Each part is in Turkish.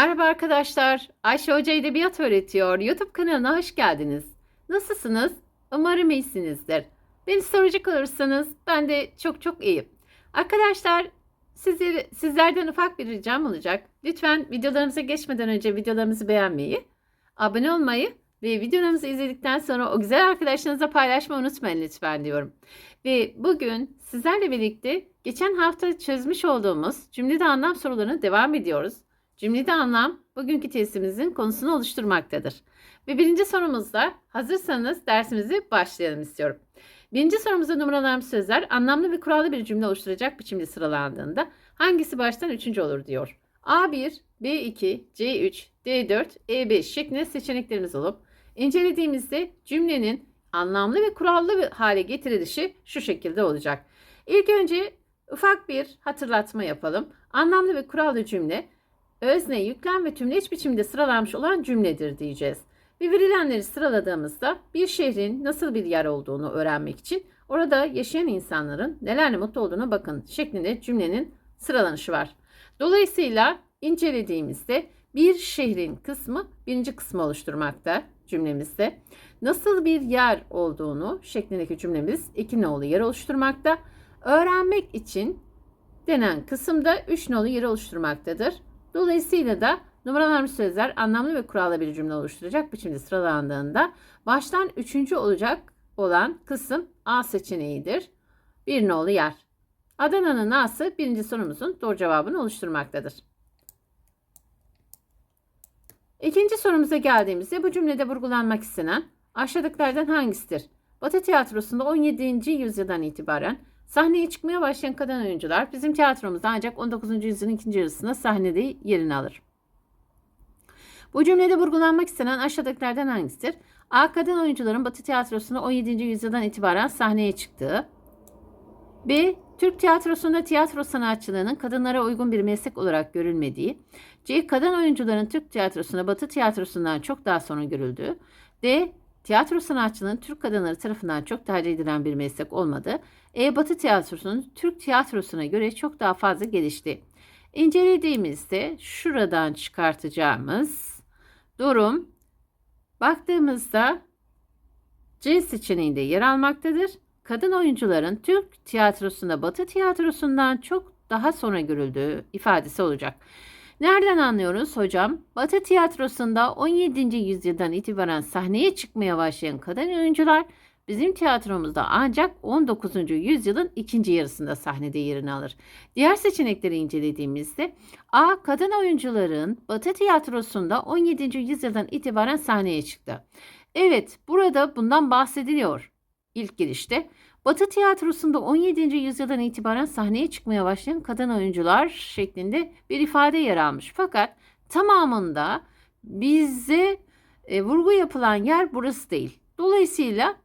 Merhaba arkadaşlar. Ayşe Hoca Edebiyat öğretiyor. YouTube kanalına hoş geldiniz. Nasılsınız? Umarım iyisinizdir. Beni soracak olursanız ben de çok çok iyiyim. Arkadaşlar sizleri, sizlerden ufak bir ricam olacak. Lütfen videolarımıza geçmeden önce videolarımızı beğenmeyi, abone olmayı ve videolarımızı izledikten sonra o güzel arkadaşlarınızla paylaşmayı unutmayın lütfen diyorum. Ve bugün sizlerle birlikte geçen hafta çözmüş olduğumuz cümlede anlam sorularına devam ediyoruz. Cümlede anlam bugünkü testimizin konusunu oluşturmaktadır. Ve birinci sorumuzda hazırsanız dersimizi başlayalım istiyorum. Birinci sorumuzda numaralanmış sözler anlamlı ve kurallı bir cümle oluşturacak biçimde sıralandığında hangisi baştan üçüncü olur diyor. A1, B2, C3, D4, E5 şeklinde seçeneklerimiz olup incelediğimizde cümlenin anlamlı ve kurallı bir hale getirilişi şu şekilde olacak. İlk önce ufak bir hatırlatma yapalım. Anlamlı ve kurallı cümle özne, yüklem ve tümleç biçimde sıralanmış olan cümledir diyeceğiz. Ve verilenleri sıraladığımızda bir şehrin nasıl bir yer olduğunu öğrenmek için orada yaşayan insanların nelerle mutlu olduğuna bakın şeklinde cümlenin sıralanışı var. Dolayısıyla incelediğimizde bir şehrin kısmı birinci kısmı oluşturmakta cümlemizde. Nasıl bir yer olduğunu şeklindeki cümlemiz iki nolu yer oluşturmakta. Öğrenmek için denen kısımda üç nolu yer oluşturmaktadır. Dolayısıyla da numaralanmış sözler anlamlı ve kurallı bir cümle oluşturacak biçimde sıralandığında baştan üçüncü olacak olan kısım A seçeneğidir. Bir nolu yer. Adana'nın A'sı birinci sorumuzun doğru cevabını oluşturmaktadır. İkinci sorumuza geldiğimizde bu cümlede vurgulanmak istenen aşağıdakilerden hangisidir? Batı tiyatrosunda 17. yüzyıldan itibaren sahneye çıkmaya başlayan kadın oyuncular bizim tiyatromuzda ancak 19. yüzyılın ikinci yarısında sahnede yerini alır. Bu cümlede vurgulanmak istenen aşağıdakilerden hangisidir? A. Kadın oyuncuların Batı tiyatrosunda 17. yüzyıldan itibaren sahneye çıktığı. B. Türk tiyatrosunda tiyatro sanatçılığının kadınlara uygun bir meslek olarak görülmediği. C. Kadın oyuncuların Türk tiyatrosunda Batı tiyatrosundan çok daha sonra görüldüğü. D. Tiyatro sanatçılığının Türk kadınları tarafından çok tercih edilen bir meslek olmadı. E. Batı tiyatrosunun Türk tiyatrosuna göre çok daha fazla gelişti. İncelediğimizde şuradan çıkartacağımız durum baktığımızda C seçeneğinde yer almaktadır. Kadın oyuncuların Türk tiyatrosunda Batı tiyatrosundan çok daha sonra görüldüğü ifadesi olacak. Nereden anlıyoruz hocam? Batı tiyatrosunda 17. yüzyıldan itibaren sahneye çıkmaya başlayan kadın oyuncular bizim tiyatromuzda ancak 19. yüzyılın ikinci yarısında sahnede yerini alır. Diğer seçenekleri incelediğimizde A. Kadın oyuncuların Batı tiyatrosunda 17. yüzyıldan itibaren sahneye çıktı. Evet burada bundan bahsediliyor ilk girişte. Batı tiyatrosunda 17. yüzyıldan itibaren sahneye çıkmaya başlayan kadın oyuncular şeklinde bir ifade yer almış. Fakat tamamında bize e, vurgu yapılan yer burası değil. Dolayısıyla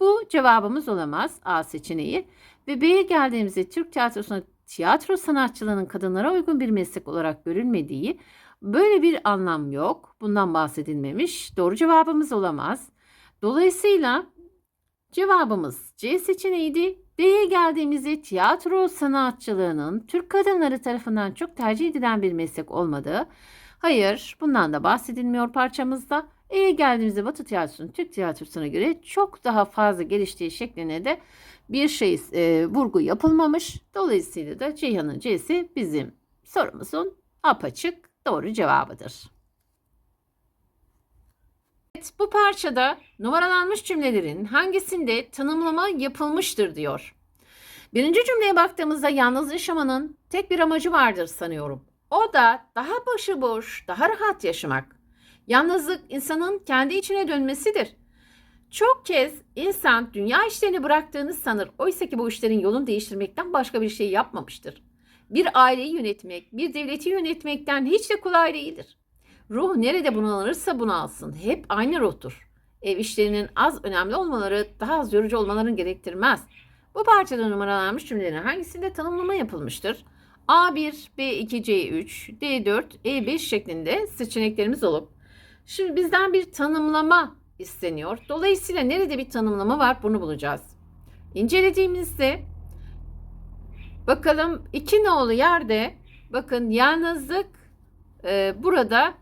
bu cevabımız olamaz A seçeneği. Ve B'ye geldiğimizde Türk tiyatrosunda tiyatro sanatçılığının kadınlara uygun bir meslek olarak görülmediği böyle bir anlam yok. Bundan bahsedilmemiş. Doğru cevabımız olamaz. Dolayısıyla Cevabımız C seçeneğiydi. D'ye geldiğimizde tiyatro sanatçılığının Türk kadınları tarafından çok tercih edilen bir meslek olmadığı. Hayır, bundan da bahsedilmiyor parçamızda. E'ye geldiğimizde Batı tiyatrosunun Türk tiyatrosuna göre çok daha fazla geliştiği şeklinde de bir şey e, vurgu yapılmamış. Dolayısıyla da Ceyhan'ın C'si bizim sorumuzun apaçık doğru cevabıdır. Evet, bu parçada numaralanmış cümlelerin hangisinde tanımlama yapılmıştır diyor. Birinci cümleye baktığımızda yalnız yaşamanın tek bir amacı vardır sanıyorum. O da daha başıboş, daha rahat yaşamak. Yalnızlık insanın kendi içine dönmesidir. Çok kez insan dünya işlerini bıraktığını sanır. Oysa ki bu işlerin yolunu değiştirmekten başka bir şey yapmamıştır. Bir aileyi yönetmek, bir devleti yönetmekten hiç de kolay değildir. Ruh nerede bunalırsa bunalsın. Hep aynı ruhtur. Ev işlerinin az önemli olmaları daha az yorucu olmalarını gerektirmez. Bu parçada numaralanmış cümlelerin hangisinde tanımlama yapılmıştır? A1, B2, C3, D4, E5 şeklinde seçeneklerimiz olup şimdi bizden bir tanımlama isteniyor. Dolayısıyla nerede bir tanımlama var bunu bulacağız. İncelediğimizde bakalım iki nolu yerde bakın yalnızlık e, burada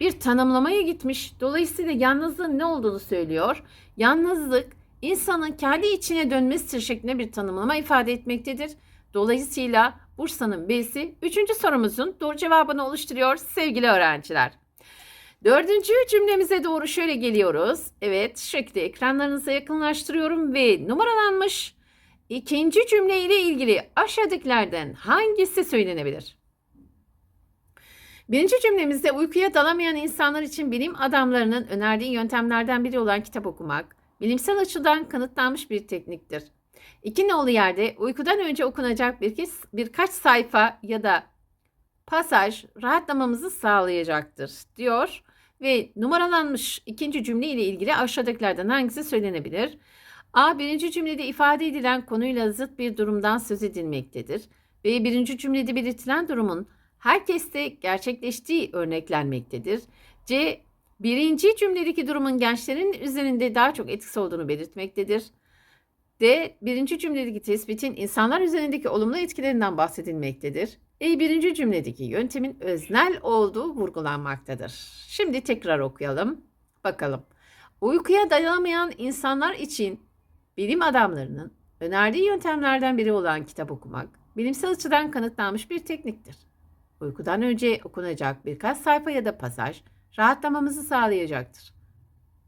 bir tanımlamaya gitmiş. Dolayısıyla yalnızlığın ne olduğunu söylüyor. Yalnızlık insanın kendi içine dönmesidir şeklinde bir tanımlama ifade etmektedir. Dolayısıyla Bursa'nın B'si 3. sorumuzun doğru cevabını oluşturuyor sevgili öğrenciler. Dördüncü cümlemize doğru şöyle geliyoruz. Evet, şekilde ekranlarınıza yakınlaştırıyorum ve numaralanmış ikinci cümle ile ilgili aşağıdakilerden hangisi söylenebilir? Birinci cümlemizde uykuya dalamayan insanlar için bilim adamlarının önerdiği yöntemlerden biri olan kitap okumak, bilimsel açıdan kanıtlanmış bir tekniktir. İki nolu yerde uykudan önce okunacak bir, birkaç sayfa ya da pasaj rahatlamamızı sağlayacaktır diyor ve numaralanmış ikinci cümle ile ilgili aşağıdakilerden hangisi söylenebilir? A. Birinci cümlede ifade edilen konuyla zıt bir durumdan söz edilmektedir. B. Birinci cümlede belirtilen durumun herkeste gerçekleştiği örneklenmektedir. C. Birinci cümledeki durumun gençlerin üzerinde daha çok etkisi olduğunu belirtmektedir. D. Birinci cümledeki tespitin insanlar üzerindeki olumlu etkilerinden bahsedilmektedir. E. Birinci cümledeki yöntemin öznel olduğu vurgulanmaktadır. Şimdi tekrar okuyalım. Bakalım. Uykuya dayanamayan insanlar için bilim adamlarının önerdiği yöntemlerden biri olan kitap okumak, bilimsel açıdan kanıtlanmış bir tekniktir. Uykudan önce okunacak birkaç sayfa ya da pasaj rahatlamamızı sağlayacaktır.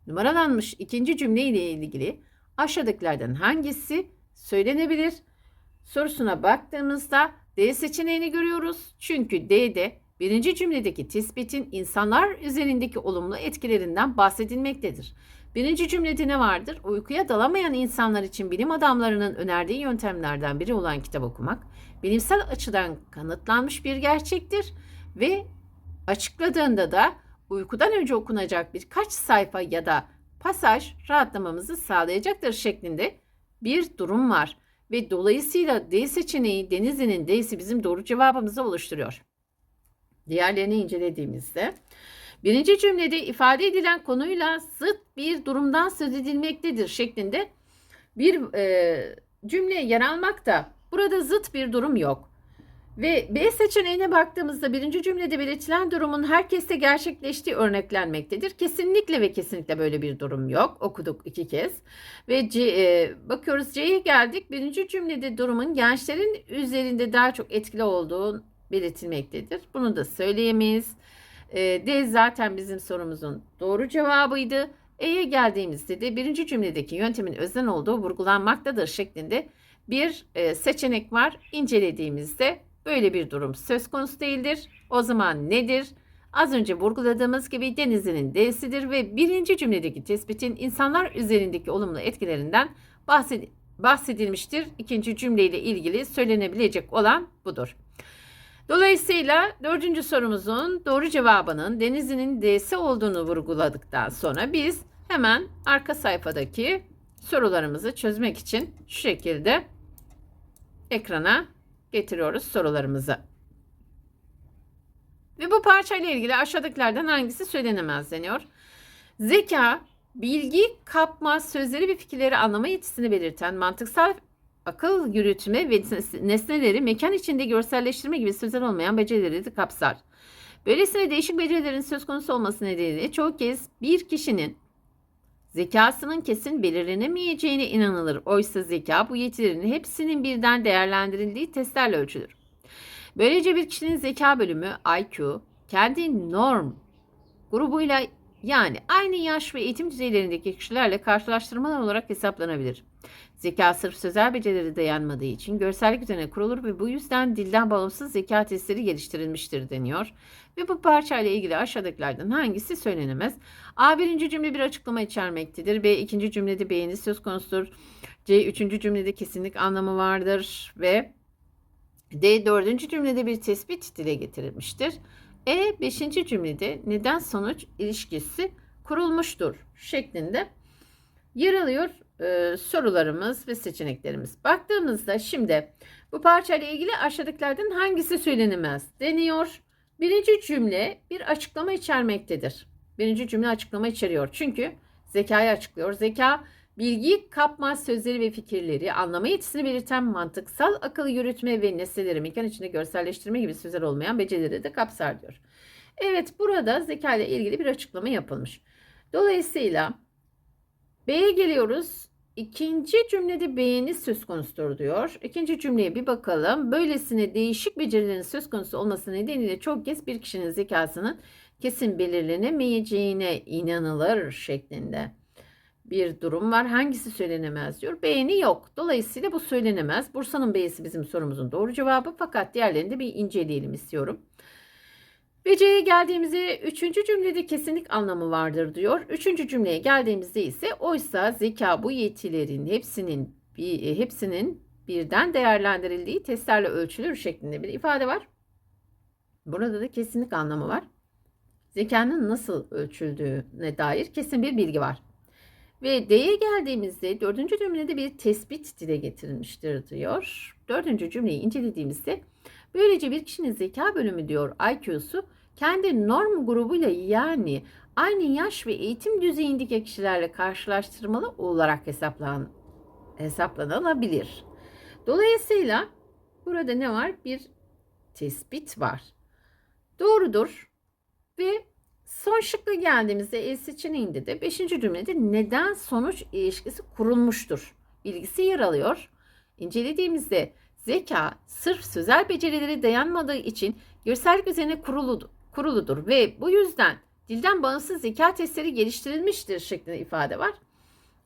Numaralanmış ikinci cümle ile ilgili aşağıdakilerden hangisi söylenebilir? Sorusuna baktığımızda D seçeneğini görüyoruz. Çünkü D'de birinci cümledeki tespitin insanlar üzerindeki olumlu etkilerinden bahsedilmektedir. Birinci cümlede ne vardır? Uykuya dalamayan insanlar için bilim adamlarının önerdiği yöntemlerden biri olan kitap okumak, bilimsel açıdan kanıtlanmış bir gerçektir ve açıkladığında da uykudan önce okunacak birkaç sayfa ya da pasaj rahatlamamızı sağlayacaktır şeklinde bir durum var. Ve dolayısıyla D seçeneği Denizli'nin D'si bizim doğru cevabımızı oluşturuyor. Diğerlerini incelediğimizde birinci cümlede ifade edilen konuyla zıt bir durumdan söz edilmektedir şeklinde bir e, cümle yer almakta. Burada zıt bir durum yok. Ve B seçeneğine baktığımızda birinci cümlede belirtilen durumun herkeste gerçekleştiği örneklenmektedir. Kesinlikle ve kesinlikle böyle bir durum yok. Okuduk iki kez. Ve C, e, bakıyoruz C'ye geldik. Birinci cümlede durumun gençlerin üzerinde daha çok etkili olduğu belirtilmektedir. Bunu da söyleyemeyiz. E, D zaten bizim sorumuzun doğru cevabıydı. E'ye geldiğimizde de birinci cümledeki yöntemin özen olduğu vurgulanmaktadır şeklinde bir e, seçenek var. İncelediğimizde böyle bir durum söz konusu değildir. O zaman nedir? Az önce vurguladığımız gibi denizinin D'sidir ve birinci cümledeki tespitin insanlar üzerindeki olumlu etkilerinden bahsed bahsedilmiştir. İkinci cümleyle ilgili söylenebilecek olan budur. Dolayısıyla dördüncü sorumuzun doğru cevabının denizinin D'si olduğunu vurguladıktan sonra biz hemen arka sayfadaki sorularımızı çözmek için şu şekilde ekrana getiriyoruz sorularımızı. Ve bu parçayla ilgili aşağıdakilerden hangisi söylenemez deniyor. Zeka, bilgi kapma, sözleri ve fikirleri anlama yetisini belirten mantıksal akıl yürütme ve nesneleri mekan içinde görselleştirme gibi sözel olmayan becerileri de kapsar. Böylesine değişik becerilerin söz konusu olması nedeniyle çoğu kez bir kişinin zekasının kesin belirlenemeyeceğine inanılır. Oysa zeka bu yetilerin hepsinin birden değerlendirildiği testlerle ölçülür. Böylece bir kişinin zeka bölümü IQ kendi norm grubuyla yani aynı yaş ve eğitim düzeylerindeki kişilerle karşılaştırmalar olarak hesaplanabilir. Zeka sırf sözel becerileri dayanmadığı için görsellik üzerine kurulur ve bu yüzden dilden bağımsız zeka testleri geliştirilmiştir deniyor. Ve bu parçayla ilgili aşağıdakilerden hangisi söylenemez? A birinci cümle bir açıklama içermektedir. B ikinci cümlede beğeni söz konusudur. C üçüncü cümlede kesinlik anlamı vardır ve D dördüncü cümlede bir tespit dile getirilmiştir. E beşinci cümlede neden sonuç ilişkisi kurulmuştur şeklinde yer alıyor e, sorularımız ve seçeneklerimiz. Baktığımızda şimdi bu parçayla ilgili aşağıdakilerden hangisi söylenemez deniyor. Birinci cümle bir açıklama içermektedir. Birinci cümle açıklama içeriyor. Çünkü zekayı açıklıyor. Zeka Bilgiyi kapmaz sözleri ve fikirleri, anlama yetisini belirten mantıksal akıl yürütme ve nesneleri mekan içinde görselleştirme gibi sözler olmayan becerileri de kapsar diyor. Evet burada zeka ile ilgili bir açıklama yapılmış. Dolayısıyla B'ye geliyoruz. İkinci cümlede beğeni söz konusudur diyor. İkinci cümleye bir bakalım. Böylesine değişik becerilerin söz konusu olması nedeniyle çok kez bir kişinin zekasının kesin belirlenemeyeceğine inanılır şeklinde bir durum var. Hangisi söylenemez diyor. Beğeni yok. Dolayısıyla bu söylenemez. Bursa'nın B'si bizim sorumuzun doğru cevabı. Fakat diğerlerini de bir inceleyelim istiyorum. Ve C'ye geldiğimizde üçüncü cümlede kesinlik anlamı vardır diyor. Üçüncü cümleye geldiğimizde ise oysa zeka bu yetilerin hepsinin bir, hepsinin birden değerlendirildiği testlerle ölçülür şeklinde bir ifade var. Burada da kesinlik anlamı var. Zekanın nasıl ölçüldüğüne dair kesin bir bilgi var. Ve D'ye geldiğimizde dördüncü cümlede bir tespit dile getirilmiştir diyor. Dördüncü cümleyi incelediğimizde böylece bir kişinin zeka bölümü diyor IQ'su kendi norm grubuyla yani aynı yaş ve eğitim düzeyindeki kişilerle karşılaştırmalı olarak hesaplan, hesaplanabilir. Dolayısıyla burada ne var? Bir tespit var. Doğrudur. Ve son şıkla geldiğimizde E seçeneğinde de 5. cümlede neden sonuç ilişkisi kurulmuştur bilgisi yer alıyor. İncelediğimizde zeka sırf sözel becerileri dayanmadığı için görsellik üzerine kuruludur, kuruludur ve bu yüzden dilden bağımsız zeka testleri geliştirilmiştir şeklinde ifade var.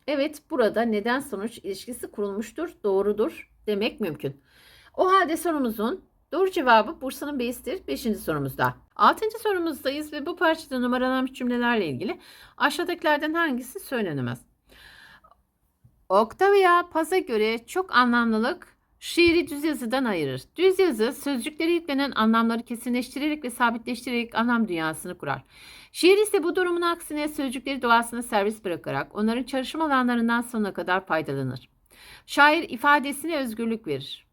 Evet burada neden sonuç ilişkisi kurulmuştur, doğrudur demek mümkün. O halde sorumuzun doğru cevabı Bursa'nın B'sidir 5. sorumuzda. 6. sorumuzdayız ve bu parçada numaralanmış cümlelerle ilgili aşağıdakilerden hangisi söylenemez? Octavia Paz'a göre çok anlamlılık şiiri düz yazıdan ayırır. Düz yazı sözcüklere yüklenen anlamları kesinleştirerek ve sabitleştirerek anlam dünyasını kurar. Şiir ise bu durumun aksine sözcükleri doğasına serbest bırakarak onların çalışım alanlarından sonuna kadar faydalanır. Şair ifadesine özgürlük verir.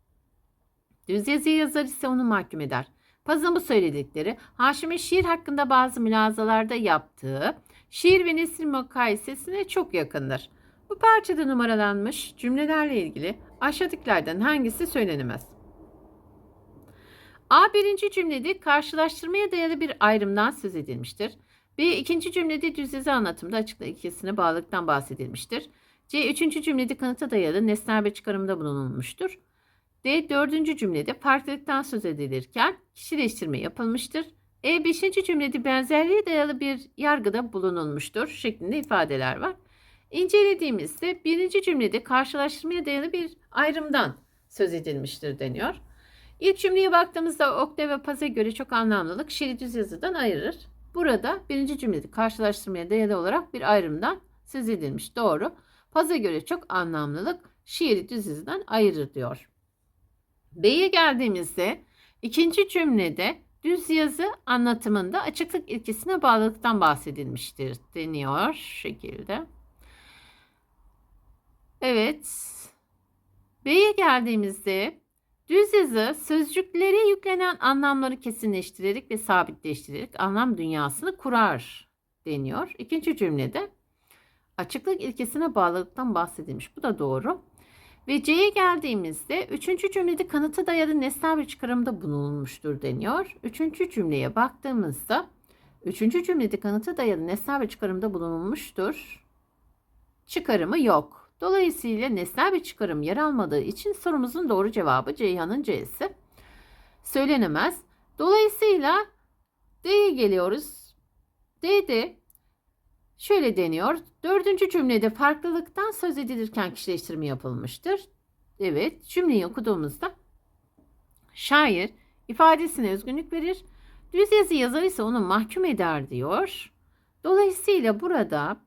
Düz yazı yazar ise onu mahkum eder. Paz'ın bu söyledikleri Haşim'in şiir hakkında bazı mülazalarda yaptığı şiir ve nesil mukayesesine çok yakındır. Bu parçada numaralanmış cümlelerle ilgili aşağıdakilerden hangisi söylenemez? A birinci cümlede karşılaştırmaya dayalı bir ayrımdan söz edilmiştir. B ikinci cümlede düz yazı anlatımda açıklık ikisine bağlılıktan bahsedilmiştir. C üçüncü cümlede kanıta dayalı nesnel ve çıkarımda bulunulmuştur. D dördüncü cümlede farklılıktan söz edilirken kişileştirme yapılmıştır. E beşinci cümlede benzerliğe dayalı bir yargıda bulunulmuştur şeklinde ifadeler var. İncelediğimizde birinci cümlede karşılaştırmaya dayalı bir ayrımdan söz edilmiştir deniyor. İlk cümleye baktığımızda okta ve paza göre çok anlamlılık şiiri düz yazıdan ayırır. Burada birinci cümlede karşılaştırmaya dayalı olarak bir ayrımdan söz edilmiş. Doğru. Paza göre çok anlamlılık şiiri düz yazıdan ayırır diyor. B'ye geldiğimizde ikinci cümlede düz yazı anlatımında açıklık ilkesine bağlılıktan bahsedilmiştir deniyor şekilde. Evet. B'ye geldiğimizde düz yazı sözcüklere yüklenen anlamları kesinleştirerek ve sabitleştirerek anlam dünyasını kurar deniyor. İkinci cümlede açıklık ilkesine bağlılıktan bahsedilmiş. Bu da doğru. Ve C'ye geldiğimizde üçüncü cümlede kanıta dayalı nesnel bir çıkarımda bulunulmuştur deniyor. Üçüncü cümleye baktığımızda üçüncü cümlede kanıta dayalı nesnel bir çıkarımda bulunulmuştur. Çıkarımı yok. Dolayısıyla nesnel bir çıkarım yer almadığı için sorumuzun doğru cevabı Ceyhan'ın C'si. Söylenemez. Dolayısıyla D'ye geliyoruz. D'de şöyle deniyor. Dördüncü cümlede farklılıktan söz edilirken kişileştirme yapılmıştır. Evet cümleyi okuduğumuzda şair ifadesine özgünlük verir. Düz yazı yazar ise onu mahkum eder diyor. Dolayısıyla burada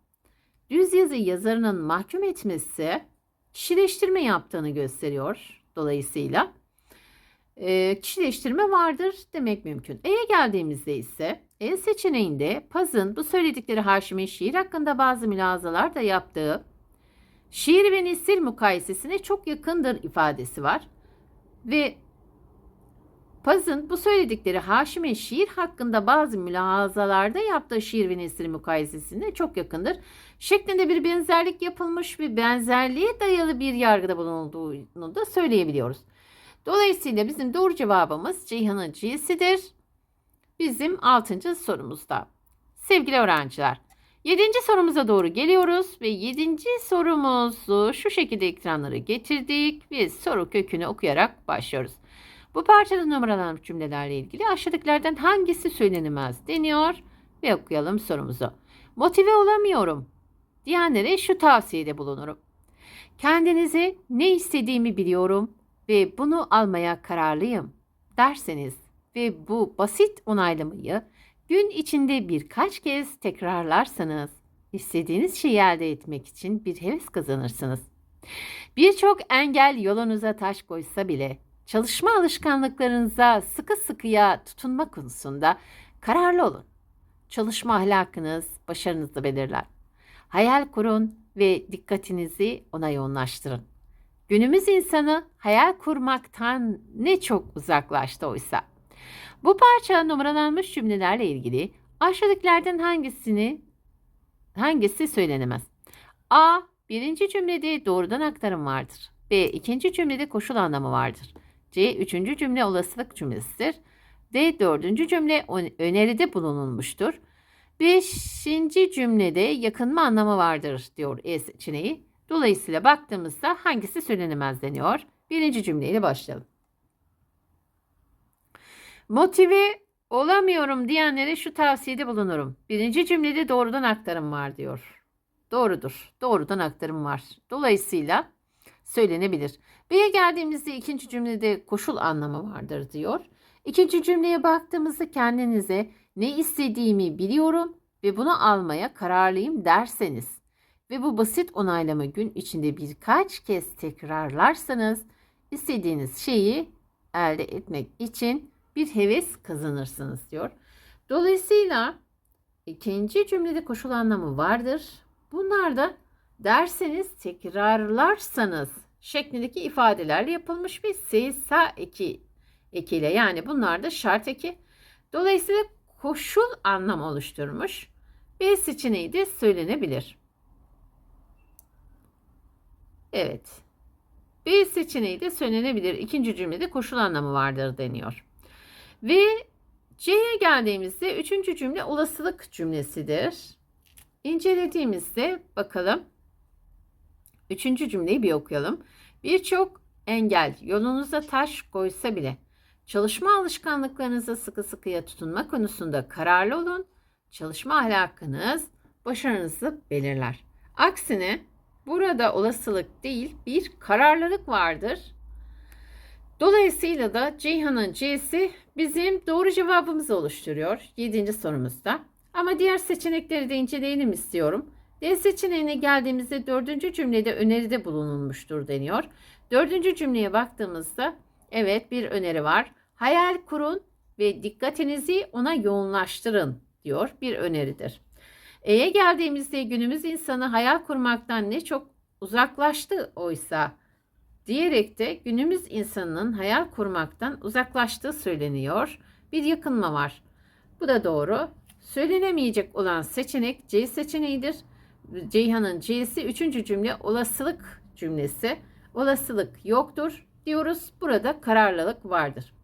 düz yazı yazarının mahkum etmesi kişileştirme yaptığını gösteriyor. Dolayısıyla e, kişileştirme vardır demek mümkün. E'ye geldiğimizde ise E seçeneğinde Paz'ın bu söyledikleri Haşim'in şiir hakkında bazı mülazalar da yaptığı şiir ve nesil mukayesesine çok yakındır ifadesi var. Ve Paz'ın bu söyledikleri Haşim'in şiir hakkında bazı mülahazalarda yaptığı şiir ve nesir mukayesesine çok yakındır. Şeklinde bir benzerlik yapılmış ve benzerliğe dayalı bir yargıda bulunduğunu da söyleyebiliyoruz. Dolayısıyla bizim doğru cevabımız Ceyhan'ın C'sidir. Bizim 6. sorumuzda. Sevgili öğrenciler, 7. sorumuza doğru geliyoruz ve 7. sorumuzu şu şekilde ekranlara getirdik ve soru kökünü okuyarak başlıyoruz. Bu parçada numaralanmış cümlelerle ilgili aşağıdakilerden hangisi söylenemez deniyor ve okuyalım sorumuzu. Motive olamıyorum diyenlere şu tavsiyede bulunurum. Kendinize ne istediğimi biliyorum ve bunu almaya kararlıyım derseniz ve bu basit onaylamayı gün içinde birkaç kez tekrarlarsanız istediğiniz şeyi elde etmek için bir heves kazanırsınız. Birçok engel yolunuza taş koysa bile çalışma alışkanlıklarınıza sıkı sıkıya tutunma konusunda kararlı olun. Çalışma ahlakınız başarınızı belirler. Hayal kurun ve dikkatinizi ona yoğunlaştırın. Günümüz insanı hayal kurmaktan ne çok uzaklaştı oysa. Bu parça numaralanmış cümlelerle ilgili aşağıdakilerden hangisini hangisi söylenemez? A. Birinci cümlede doğrudan aktarım vardır. B. ikinci cümlede koşul anlamı vardır. C. Üçüncü cümle olasılık cümlesidir. D. Dördüncü cümle öneride bulunulmuştur. Beşinci cümlede yakınma anlamı vardır diyor E seçeneği. Dolayısıyla baktığımızda hangisi söylenemez deniyor. Birinci cümleyle başlayalım. Motive olamıyorum diyenlere şu tavsiyede bulunurum. Birinci cümlede doğrudan aktarım var diyor. Doğrudur. Doğrudan aktarım var. Dolayısıyla söylenebilir. B'ye geldiğimizde ikinci cümlede koşul anlamı vardır diyor. İkinci cümleye baktığımızda kendinize ne istediğimi biliyorum ve bunu almaya kararlıyım derseniz ve bu basit onaylama gün içinde birkaç kez tekrarlarsanız istediğiniz şeyi elde etmek için bir heves kazanırsınız diyor. Dolayısıyla ikinci cümlede koşul anlamı vardır. Bunlar da derseniz tekrarlarsanız şeklindeki ifadelerle yapılmış bir seysa eki ekiyle yani bunlar da şart eki. Dolayısıyla koşul anlam oluşturmuş. B seçeneği de söylenebilir. Evet. B seçeneği de söylenebilir. İkinci cümlede koşul anlamı vardır deniyor. Ve C'ye geldiğimizde üçüncü cümle olasılık cümlesidir. İncelediğimizde bakalım. Üçüncü cümleyi bir okuyalım. Birçok engel yolunuza taş koysa bile çalışma alışkanlıklarınıza sıkı sıkıya tutunma konusunda kararlı olun. Çalışma ahlakınız başarınızı belirler. Aksine burada olasılık değil bir kararlılık vardır. Dolayısıyla da Ceyhan'ın C'si bizim doğru cevabımızı oluşturuyor 7. sorumuzda. Ama diğer seçenekleri de inceleyelim istiyorum. D seçeneğine geldiğimizde dördüncü cümlede öneride bulunulmuştur deniyor. Dördüncü cümleye baktığımızda evet bir öneri var. Hayal kurun ve dikkatinizi ona yoğunlaştırın diyor bir öneridir. E'ye geldiğimizde günümüz insanı hayal kurmaktan ne çok uzaklaştı oysa diyerek de günümüz insanının hayal kurmaktan uzaklaştığı söyleniyor. Bir yakınma var. Bu da doğru. Söylenemeyecek olan seçenek C seçeneğidir. Ceyhan'ın C'si üçüncü cümle olasılık cümlesi. Olasılık yoktur diyoruz. Burada kararlılık vardır.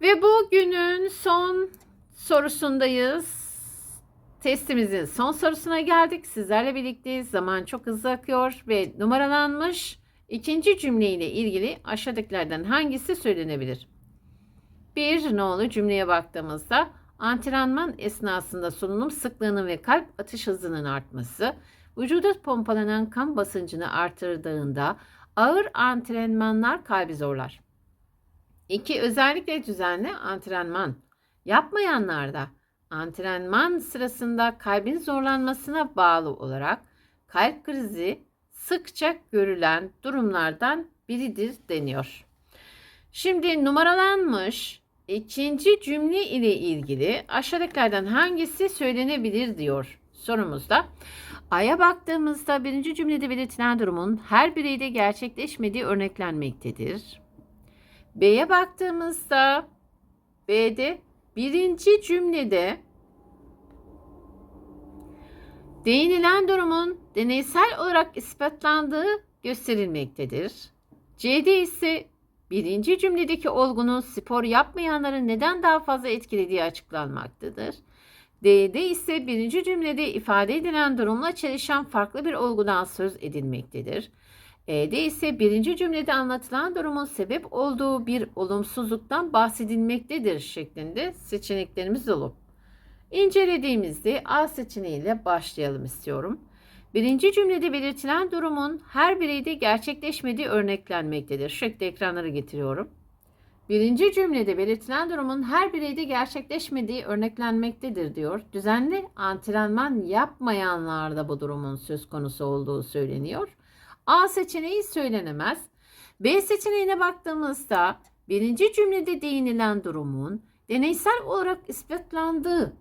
Ve bugünün son sorusundayız. Testimizin son sorusuna geldik. Sizlerle birlikte zaman çok hızlı akıyor ve numaralanmış ikinci cümleyle ilgili aşağıdakilerden hangisi söylenebilir? Bir nolu cümleye baktığımızda antrenman esnasında solunum sıklığının ve kalp atış hızının artması, vücuda pompalanan kan basıncını artırdığında ağır antrenmanlar kalbi zorlar. 2. Özellikle düzenli antrenman yapmayanlarda antrenman sırasında kalbin zorlanmasına bağlı olarak kalp krizi sıkça görülen durumlardan biridir deniyor. Şimdi numaralanmış ikinci cümle ile ilgili aşağıdakilerden hangisi söylenebilir diyor sorumuzda. A'ya baktığımızda birinci cümlede belirtilen durumun her bireyde gerçekleşmediği örneklenmektedir. B'ye baktığımızda B'de birinci cümlede değinilen durumun deneysel olarak ispatlandığı gösterilmektedir. C'de ise birinci cümledeki olgunun spor yapmayanları neden daha fazla etkilediği açıklanmaktadır. D'de ise birinci cümlede ifade edilen durumla çelişen farklı bir olgudan söz edilmektedir. E'de ise birinci cümlede anlatılan durumun sebep olduğu bir olumsuzluktan bahsedilmektedir şeklinde seçeneklerimiz olup incelediğimizde A seçeneğiyle başlayalım istiyorum. Birinci cümlede belirtilen durumun her bireyde gerçekleşmediği örneklenmektedir. Şekli ekranları getiriyorum. Birinci cümlede belirtilen durumun her bireyde gerçekleşmediği örneklenmektedir diyor. Düzenli antrenman yapmayanlarda bu durumun söz konusu olduğu söyleniyor. A seçeneği söylenemez. B seçeneğine baktığımızda birinci cümlede değinilen durumun deneysel olarak ispatlandığı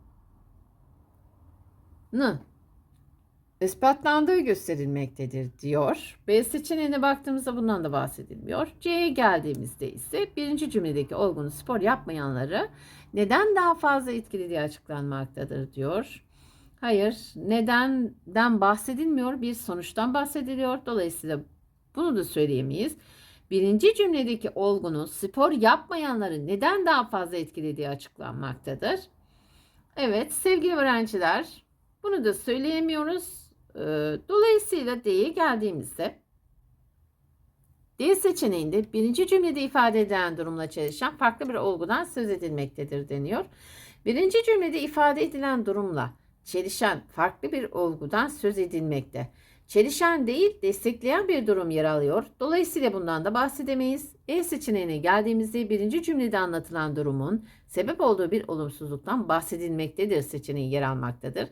ispatlandığı gösterilmektedir diyor. B seçeneğine baktığımızda bundan da bahsedilmiyor. C'ye geldiğimizde ise birinci cümledeki olgunun spor yapmayanları neden daha fazla etkilediği açıklanmaktadır diyor. Hayır, nedenden bahsedilmiyor, bir sonuçtan bahsediliyor. Dolayısıyla bunu da söyleyemeyiz. Birinci cümledeki olgunun spor yapmayanları neden daha fazla etkilediği açıklanmaktadır. Evet sevgili öğrenciler bunu da söyleyemiyoruz. Ee, Dolayısıyla D'ye geldiğimizde D seçeneğinde birinci cümlede ifade edilen durumla çelişen farklı bir olgudan söz edilmektedir deniyor. Birinci cümlede ifade edilen durumla çelişen farklı bir olgudan söz edilmekte. Çelişen değil, destekleyen bir durum yer alıyor. Dolayısıyla bundan da bahsedemeyiz. E seçeneğine geldiğimizde birinci cümlede anlatılan durumun sebep olduğu bir olumsuzluktan bahsedilmektedir seçeneği yer almaktadır.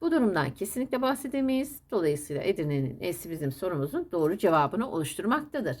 Bu durumdan kesinlikle bahsedemeyiz. Dolayısıyla Edirne'nin E'si bizim sorumuzun doğru cevabını oluşturmaktadır.